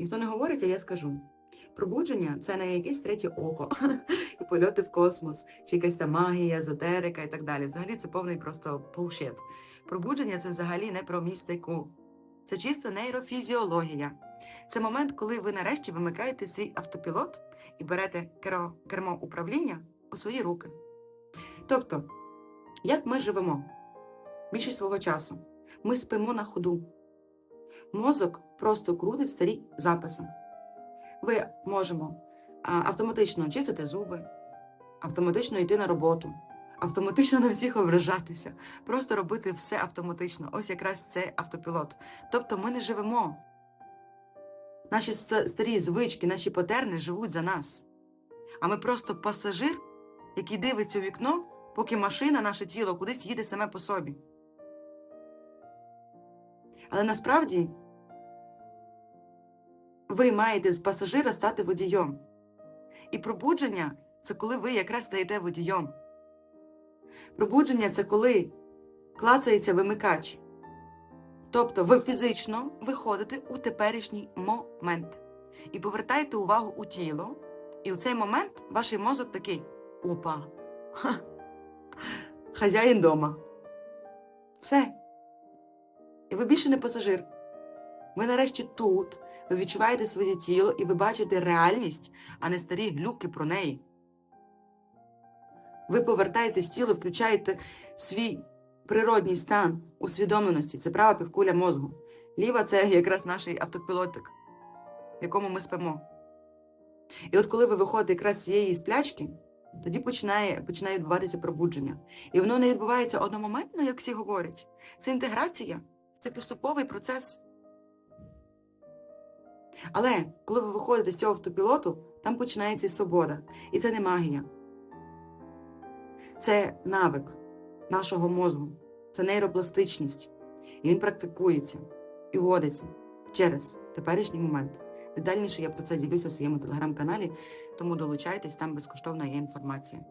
Ніхто не говорить, а я скажу. Пробудження це не якесь третє око і польоти в космос, чи якась там магія, езотерика і так далі. Взагалі це повний просто bullshit. Пробудження це взагалі не про містику. Це чисто нейрофізіологія. Це момент, коли ви нарешті вимикаєте свій автопілот і берете кермо управління у свої руки. Тобто, як ми живемо більшість свого часу? Ми спимо на ходу. Мозок просто крутить старі записи. Ви можемо автоматично чистити зуби, автоматично йти на роботу, автоматично на всіх ображатися, просто робити все автоматично. Ось якраз це автопілот. Тобто ми не живемо. Наші старі звички, наші патерни живуть за нас. А ми просто пасажир, який дивиться у вікно, поки машина, наше тіло кудись їде саме по собі. Але насправді ви маєте з пасажира стати водієм. І пробудження це коли ви якраз стаєте водієм. Пробудження це коли клацається вимикач. Тобто ви фізично виходите у теперішній момент і повертаєте увагу у тіло. І у цей момент ваш мозок такий: опа, ха, хазяїн дома. Все. І ви більше не пасажир. Ви нарешті тут, ви відчуваєте своє тіло і ви бачите реальність, а не старі глюки про неї. Ви повертаєтесь тіло, включаєте свій природній стан усвідомленості. Це права півкуля мозку. Ліва це якраз наш автопілотик, в якому ми спимо. І от коли ви виходите якраз з цієї сплячки, тоді починає, починає відбуватися пробудження. І воно не відбувається одномоментно, як всі говорять. Це інтеграція, це поступовий процес. Але коли ви виходите з цього автопілоту, там починається і свобода. І це не магія. Це навик нашого мозку, це нейропластичність. І він практикується і вводиться через теперішній момент. Детальніше я про це ділюся в своєму телеграм-каналі, тому долучайтесь, там безкоштовна є інформація.